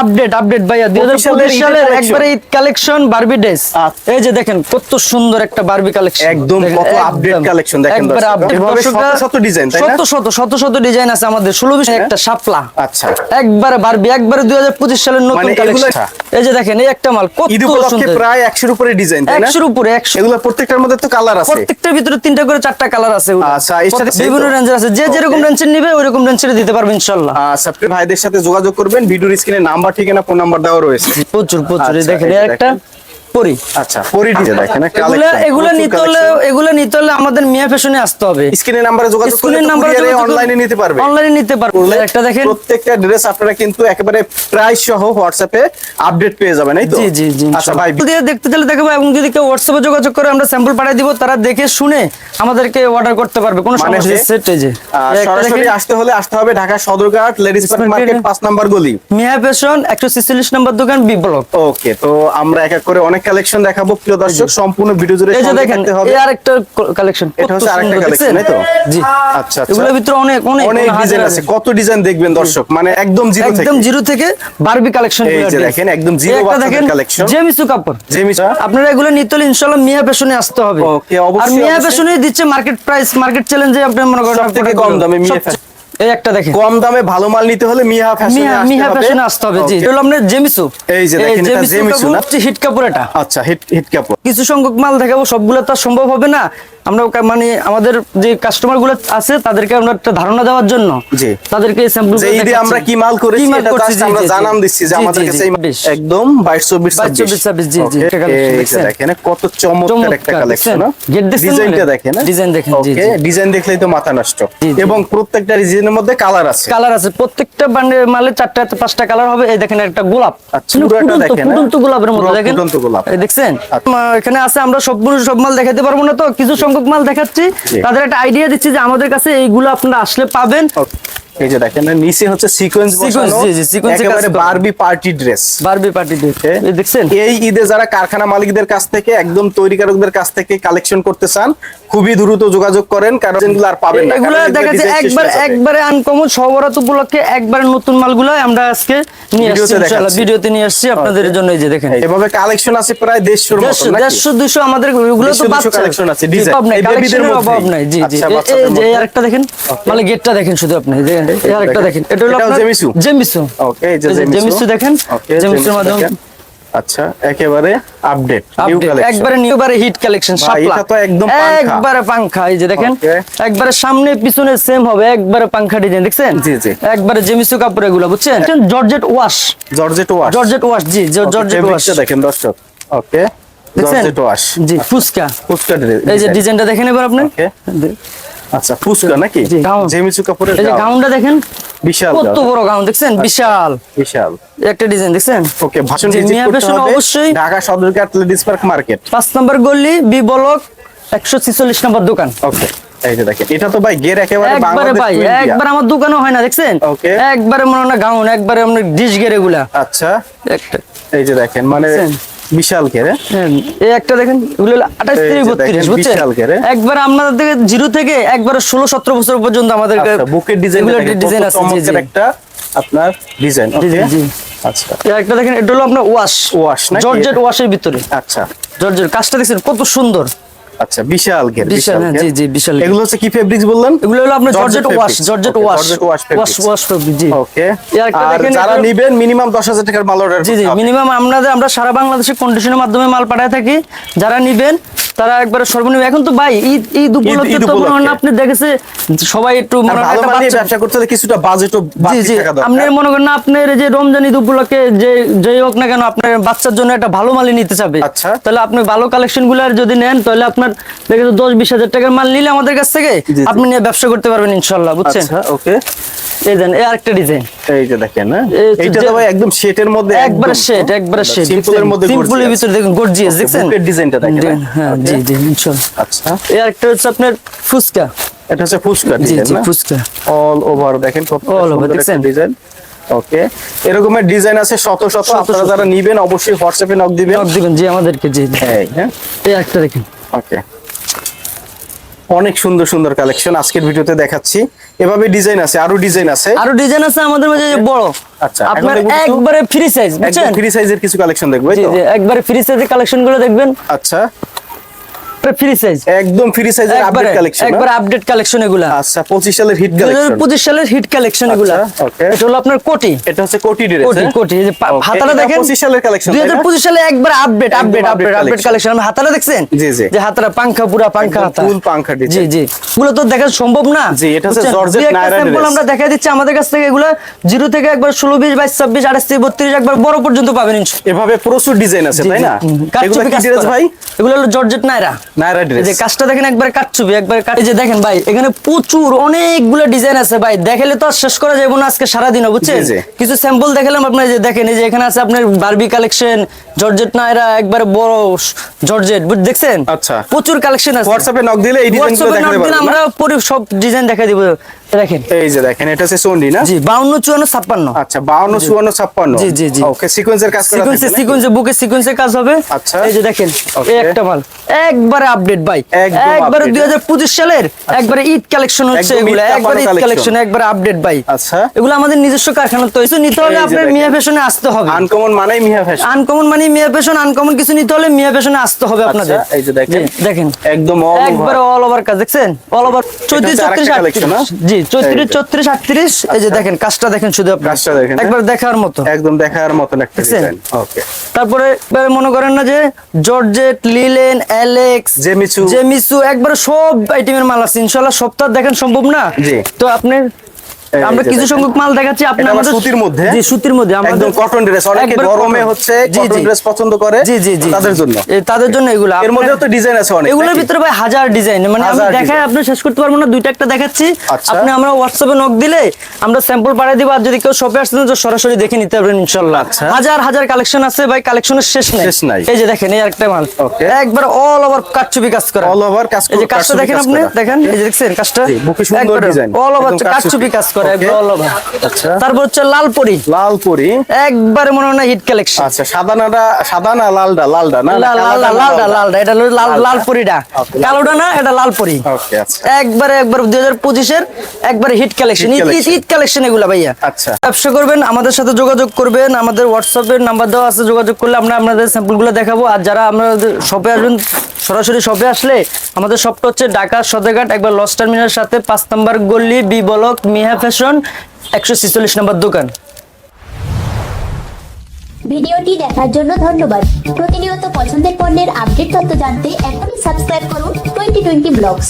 Update update ভাইয়া সালের collection। একবারে ঈদ কালেকশন বারবি ড্রেস আচ্ছা। এই যে দেখেন কত সুন্দর একটা বারবি কালেকশন একদম কত update collection দেখেন একবারে আপডেট শত শত design, তাই না? শত শত শত শত ডিজাইন আছে আমাদের। বিশ একটা শাপলা। আচ্ছা। একবারে বারবি একবারে সালের নতুন মানে কালেকশন এই যে দেখেন এই একটা মাল কত সুন্দর। প্রায় একশোর উপরে ডিজাইন তাই না? উপরে একশো। এগুলো প্রত্যেকটার মধ্যে তো কালার আছে। প্রত্যেকটার ভিতরে তিনটা করে চারটা কালার আছে। আচ্ছা, এর সাথে বিভিন্ন রেঞ্জের আছে। যে যেরকম. রেঞ্জের নিবে ওই রকম রেঞ্জের দিতে পারবে ইনশাল্লাহ আচ্ছা আপনি ভাইদের সাথে যোগাযোগ করবেন। ভিডিওর স্ক্রিনে নাম্বার ঠিকানা ফোন নাম্বার দেওয়া রয়েছে। প্রচুর প্রচুর। আচ্ছা, দেখেন একটা। পরি। আচ্ছা। পরি ডিজাইন। দেখেন এগুলা এগুলা নিতে হলে এগুলা নিতে হলে আমাদের মিয়া ফ্যাশনে আসতে হবে। নাম্বারে যোগাযোগ করলে নাম্বারে অনলাইনে নিতে পারবে। অনলাইনে নিতে পারবে। একটা দেখেন। প্রত্যেকটা ড্রেস আপনারা কিন্তু একেবারে প্রাইস সহ হোয়াটসঅ্যাপে আপডেট পেয়ে যাবেন এই তো? জি জি জি আচ্ছা ভাই। দিয়ে দেখতে চাইলে দেখো এবং যদি কেউ হোয়াটসঅ্যাপে যোগাযোগ করে আমরা স্যাম্পল পাঠিয়ে দিব তারা দেখে শুনে আমাদেরকে অর্ডার করতে পারবে। কোনো মানে সমস্যা সেট এই যে। সরাসরি আসতে হলে আসতে হবে ঢাকা সদরঘাট লেডিস মার্কেট এ- পাঁচ নাম্বার গলি। মিয়া ফ্যাশন একশো ছেচল্লিশ নম্বর দোকান বি ব্লক ওকে তো আমরা এক এক করে অনেক কালেকশন দেখাবো প্রিয় দর্শক সম্পূর্ণ ভিডিও জুড়ে এই যে দেখেন এই আরেকটা কালেকশন এটা হচ্ছে আরেকটা collection, তাই তো? জি। আচ্ছা আচ্ছা। এগুলোর ভিতরে অনেক অনেক অনেক ডিজাইন আছে। কত ডিজাইন দেখবেন দর্শক? মানে একদম জিরো থেকে। একদম জিরো থেকে বারবি কালেকশন এই যে দেখেন, একদম zero বাচ্চাদের collection। জেমিসু কাপড় জেমিসা আপনারা এগুলো নিতে হলে ইনশাআল্লাহ মিয়া ফ্যাশনে আসতে হবে। Okay, অবশ্যই, আর মিয়া। ফ্যাশনে দিচ্ছে মার্কেট প্রাইস মার্কেট চ্যালেঞ্জে আপনি মনে করেন কম দামে মিয়া fashion। এই একটা দেখেন। কম দামে ভালো মাল নিতে হলে মিয়া ফ্যাশনে মিয়া মিয়া ফ্যাশনে আসতে হবে জি. এটা আপনার জেমিসু এই যে দেখেন, এটা জেমিসু না? হিট কাপড় এটা। আচ্ছা হিট হিট কাপড়। কিছু সংখ্যক মাল দেখাবো সবগুলো তো সম্ভব হবে না। আমরা মানে আমাদের যে কাস্টমারগুলো আছে তাদেরকে আমরা একটা ধারণা দেওয়ার জন্য তাদেরকে স্যাম্পল যে আমরা কি মাল করেছি এটা জাস্ট আমরা জানান দিচ্ছি যে আমাদের কাছে একদম 22 24 22, 26, জি, জি? দেখেন। কত চমৎকার একটা কালেকশন দেখছেন? Get দেখছেন ডিজাইনটা মানে? দেখেন দেখেন, জি, ডিজাইন দেখলেই তো মাথা নষ্ট। এবং প্রত্যেকটা ডিজাইনের মধ্যে কালার আছে। কালার আছে। প্রত্যেকটা বান্ডে মালে চারটা পাঁচটা কালার হবে। এই দেখেন একটা গোলাপ। আচ্ছা, পুরোটা দেখেন, হ্যাঁ? ফুটন্ত গোলাপের মতো দেখেন। ফুটন্ত গোলাপ। দেখছেন? আচ্ছা। এখানে আছে আমরা সব সব মাল দেখাতে পারব না তো? কিছু সংখ্যক মাল দেখাচ্ছি তাদের একটা আইডিয়া দিচ্ছি যে আমাদের কাছে এইগুলো আপনারা আসলে পাবেন। এই যে দেখেন নিচে হচ্ছে সিকোয়েন্স Sequence, বসানো জি, জি, sequence একেবারে Barbie party dress Barbie party এই দেখছেন? এই ঈদে যারা কারখানা মালিকদের কাছ থেকে একদম তৈরি কারকদের কাছ থেকে কালেকশন করতে চান খুবই দ্রুত যোগাযোগ করেন কারণ এগুলো আর পাবেন না এগুলো দেখা যাচ্ছে একবার যাবে। একবারে আনকমন সবরাত উপলক্ষে একবারে নতুন মালগুলো আমরা আজকে নিয়ে ভিডিওতে আসছি ইনশাআল্লাহ ভিডিওতে নিয়ে আসছি আপনাদের জন্য এই যে দেখেন এভাবে কালেকশন আছে প্রায় দেড়শোর মতো দেড়শো নাকি? দেড়শো দুশো আমাদের তো বাচ্চা আছে, অভাব নাই। অভাব জি জি আচ্ছা, এই- যে আরেকটা দেখেন মানে গেটটা দেখেন শুধু আপনি দেখেন এই আরেকটা দেখেন এটা হলো জেমিসু? জেমিসু ওকে এই যে জেমিসু। দেখেন জেমিসুর মাধ্যমে দেখেন। আচ্ছা একেবারে আপডেট নিউ কালেকশন একবারে নিউ বারে হিট কালেকশন শাপলা। এটা তো একদম পাংখা। একবারে পাংখা এই যে দেখেন একবারে সামনে পিছনে সেম হবে একবারে পাংখা ডিজাইন দেখছেন? জি, জি। একবারে জেমিসু কাপড় এগুলো বুঝছেন? Georgette wash georgette wash georgette wash জি জর্জেট ওয়াশ দেখেন দর্শক। ওকে জর্জেট ওয়াশ জি ফুসকা ফুসকা এই যে ডিজাইনটা দেখেন এবার আপনি। আচ্ছা ফুসকা নাকি? জি, গাউন। জেমিচু কাপড়ের এই যে গাউনটা দেখেন। বিশাল কত বড় গাউন দেখছেন? বিশাল। বিশাল। একটা ডিজাইন দেখছেন? ওকে ভাষণ ভিজিট করতে হবে অবশ্যই। Dhaka Sadarghat ladies park market number B block number দোকান। ওকে এই যে দেখেন এটা তো ভাই গের একেবারে একবারে ভাই একবার আমার দোকানও হয় না দেখছেন? Okay. একবারে মনে হয় না গাউন একবারে আপনার ডিশ গের এগুলা। আচ্ছা। একটা। এই যে দেখেন মানে? বিশাল ঘেরে হ্যাঁ, এই একটা দেখেন থেকে বুঝছেন বিশাল ঘেরে। একবার আপনাদের থেকে জিরো থেকে একবার ষোলো সতেরো বছর পর্যন্ত আমাদের আচ্ছা বুকের ডিজাইন ডিজাইন আছে জি। একটা আপনার ডিজাইন ওকে জি। আচ্ছা একটা দেখেন এটা হলো আপনার ওয়াশ ওয়াশ? জর্জেট ওয়াশের ভিতরে আচ্ছা জর্জেট কাজটা দেখছেন কত সুন্দর আচ্ছা বিশাল ঘের বিশাল, হ্যাঁ, জি, জি, বিশাল এগুলো হচ্ছে কি ফেব্রিক্স বললেন? এগুলো হলো আপনার georgette wash georgette wash wash fabrics। Wash fabric জি। ওকে আর যারা নেবেন মিনিমাম দশ হাজার টাকার মাল অর্ডার জি জি মিনিমাম আমরা আমরা সারা বাংলাদেশে কন্ডিশনের মাধ্যমে মাল পাঠায় থাকি। যারা নিবেন তারা একবারে সর্বনিম্ন। এখন তো ভাই ঈদ ঈদ উপলক্ষে তো মনে হয় না। আপনি দেখেছে সবাই একটু মনে হয় ব্যবসা করতে কিছুটা বাজেটও জি জি আপনি মনে করেন না আপনার এই যে রমজান ঈদ উপলক্ষে যে যেই হোক না কেন আপনার বাচ্চার জন্য একটা ভালো মালই নিতে চাবে। আচ্ছা। তাহলে আপনি ভালো কালেকশনগুলো যদি নেন তাহলে আপনার দেখে দশ বিশ হাজার টাকার মাল নিলে আমাদের কাছ থেকে আপনি নিয়ে ব্যবসা করতে পারবেন ইনশাল্লাহ বুঝছেন? আচ্ছা ওকে এই দেন এই আরেকটা ডিজাইন এই যে দেখেন হ্যাঁ? এই হচ্ছে এইটা তো ভাই একদম শেটের মধ্যে একবারে শেড একবারে শেড সিম্পলের মধ্যে সিম্পলের। ভিতরে দেখুন গর্জিয়াস দেখছেন? ডিজাইনটা দেখেন, হ্যাঁ. জি জি ইনশাল্লাহ আচ্ছা। এই আরেকটা হচ্ছে আপনার ফুচকা। এটা হচ্ছে ফুসকা জি জি না? ফুচকা। অল ওভার দেখেন কত সুন্দর একটা দেখছেন? ডিজাইন ওকে এরকমের ডিজাইন আছে শত শত। আপনারা যারা নিবেন অবশ্যই হোয়াটসঅ্যাপে নক দিবেন। নক দিবেন জি আমাদেরকে জি জি। হ্যাঁ এই একটা দেখেন। ওকে অনেক সুন্দর সুন্দর কালেকশন আজকের ভিডিওতে দেখাচ্ছি। এভাবে ডিজাইন আছে আরও ডিজাইন আছে। আরও ডিজাইন আছে আমাদের মাঝে বড়। আচ্ছা, আপনার একবারে ফ্রি সাইজ বুঝছেন? ফ্রি সাইজের কিছু কালেকশন দেখব এই জি তো? জি একবারে ফ্রি সাইজের কালেকশনগুলো দেখবেন। আচ্ছা। ফ্রি সাইজ একদম ফ্রি সাইজের আপডেট কালেকশন একবার আপডেট কালেকশন এগুলা। আচ্ছা পঁচিশ সালের হিট কালেকশন পঁচিশ সালের হিট কালেকশন এগুলা। এটা হলো আপনার কোটি। এটা হচ্ছে কোটি ড্রেস কোটি কোটি। এই যে হাতাটা দেখেন পঁচিশ সালের কালেকশন দুই হাজার পঁচিশ সালে একবার update update update update collection আমি হাতাটা দেখছেন? জি, জি। যে হাতাটা পাংখা পুরা পাংখা হাতা। full পাংখা design। জি জি। এগুলো তো দেখা সম্ভব না। জি, এটা হচ্ছে। আমরা দেখাই দিচ্ছি। আমাদের কাছ থেকে এগুলো জিরো থেকে একবার ষোলো বিশ বাইশ ছাব্বিশ আঠাশ থেকে বত্রিশ একবার বড় পর্যন্ত পাবেন এভাবে প্রচুর ডিজাইন আছে তাই না? এগুলো কি ড্রেস ভাই? এগুলো হলো জর্জেট নাইরা নায়রা ড্রেস যে কাজটা দেখেন একবার কাটছবি একবার কাট যে দেখেন ভাই এখানে প্রচুর অনেকগুলো ডিজাইন আছে ভাই দেখালে তো আর শেষ করা যাবে না আজকে সারাদিন বুঝছেন জি, জি। কিছু স্যাম্পল দেখালাম আপনার যে দেখেন এই যে এখানে আছে আপনার বারবি কালেকশন জর্জেট নাইরা একবার বড় জর্জেট বুঝ দেখছেন আচ্ছা। প্রচুর কালেকশন আছে হোয়াটসঅ্যাপে নক দিলে এই ডিজাইনগুলো হোয়াটসঅ্যাপে দেখাতে পারবেন আমরা? পরে সব ডিজাইন দেখাই দিব দেখেন। এই যে দেখেন এটা হচ্ছে সোন্ডি না? জি বাউন্ন চুয়ান্ন ছাপ্পান্ন। আচ্ছা বাউন্ন চুয়ান্ন ছাপ্পান্ন। জি, জি, জি। ওকে সিকোয়েন্সের কাজ করা সিকোয়েন্সে সিকোয়েন্সে বুকে সিকোয়েন্সে কাজ হবে। আচ্ছা। এই যে দেখেন এই একটা মাল। একবারে আপডেট ভাই। একবারে update, দুই হাজার পঁচিশ সালের একবারে ঈদ কালেকশন হচ্ছে এগুলো। একবারে ঈদ কালেকশন একবারে আপডেট ভাই। আচ্ছা। এগুলো আমাদের নিজস্ব কারখানা তো কিছু নিতে হলে আপনার মিয়া ফ্যাশনে আসতে হবে। আনকমন মানেই মিয়া ফ্যাশন আনকমন মানে মিয়া ফ্যাশন আনকমন কিছু নিতে হলে মিয়া ফ্যাশনে আসতে হবে আপনাদের। আচ্ছা, এই যে দেখেন। দেখেন। একদম একবারে অল ওভার কাজ দেখছেন? অল ওভার না? জি চৌত্রিশ এই যে। চৌত্রিশ আটত্রিশ এই যে দেখেন কাজটা দেখেন শুধু আপনার কাজটা দেখেন, হ্যাঁ? একবার দেখার মতো একদম দেখার মতন একটা দেখছেন? ডিজাইন ওকে তারপরে মনে করেন না যে জর্জেট লিলেন অ্যালেক্স। জেমিসু একবার সব আইটেমের মাল আছে ইনশাআল্লাহ সপ্তাহ দেখেন সম্ভব না জি। তো আপনি আমরা কিছু সংখ্যক মাল দেখাচ্ছি আপনি আমাদের সুতির মধ্যে? জি সুতির মধ্যে আমাদের একদম কটন ড্রেস অনেকে গরমে হচ্ছে কটন। ড্রেস পছন্দ করে জি জি জি তাদের জন্য তাদের জন্য এগুলো এর আপনার- মধ্যেও তো ডিজাইন আছে অনেক এগুলোর ভিতরে ভাই হাজার ডিজাইন মানে আমি দেখাই আপনি শেষ করতে পারব না দুইটা একটা দেখাচ্ছি আচ্ছা। আপনি আমরা হোয়াটসঅ্যাপে নক দিলে আমরা স্যাম্পল পাঠিয়ে দিব আর যদি কেউ শপে আসতে তো সরাসরি দেখে নিতে পারবেন ইনশাল্লাহ আচ্ছা। হাজার হাজার কালেকশন আছে ভাই কালেকশনের শেষ নাই শেষ নাই। এই যে দেখেন এই একটা মাল. একবার অল ওভার কাটছবি কাজ করা All over কাজ এই যে কাজটা দেখেন আপনি দেখেন এই যে দেখছেন কাজটা। অল ওভার কাটছবি কাজ করে একবার অল ওভার আচ্ছা। তারপর হচ্ছে লালপরি। লাল একবারে মনে হয় হিট কালেকশন আচ্ছা সাদা সাদা না লালডা লালডা না? লাল লাল লাল লালটা লালটা এটা লাল লাল কালোটা না এটা লাল ওকে আচ্ছা। একবারে একবার দুই হাজার পঁচিশের একবারে হিট কালেকশন এগুলা ভাইয়া। আচ্ছা। ব্যবসা করবেন আমাদের সাথে যোগাযোগ করবেন আমাদের হোয়াটসঅ্যাপের নাম্বার দেওয়া আছে যোগাযোগ করলে আমরা আপনাদের স্যাম্পলগুলো দেখাবো। আর যারা আমাদের শপে আসবেন সরাসরি শপে আসলে আমাদের শপটা হচ্ছে ঢাকা সদরঘাট, একবার লস টার্মিনালের সাথে পাঁচ নম্বর গল্লি বি ব্লক মিহা ফ্যাশন, একশো ছিচল্লিশ নম্বর দোকান। ভিডিওটি দেখার জন্য ধন্যবাদ। প্রতিনিয়ত পছন্দের পণ্যের আপডেট তথ্য জানতে এখনই সাবস্ক্রাইব করুন টোয়েন্টি টোয়েন্টি ব্লগস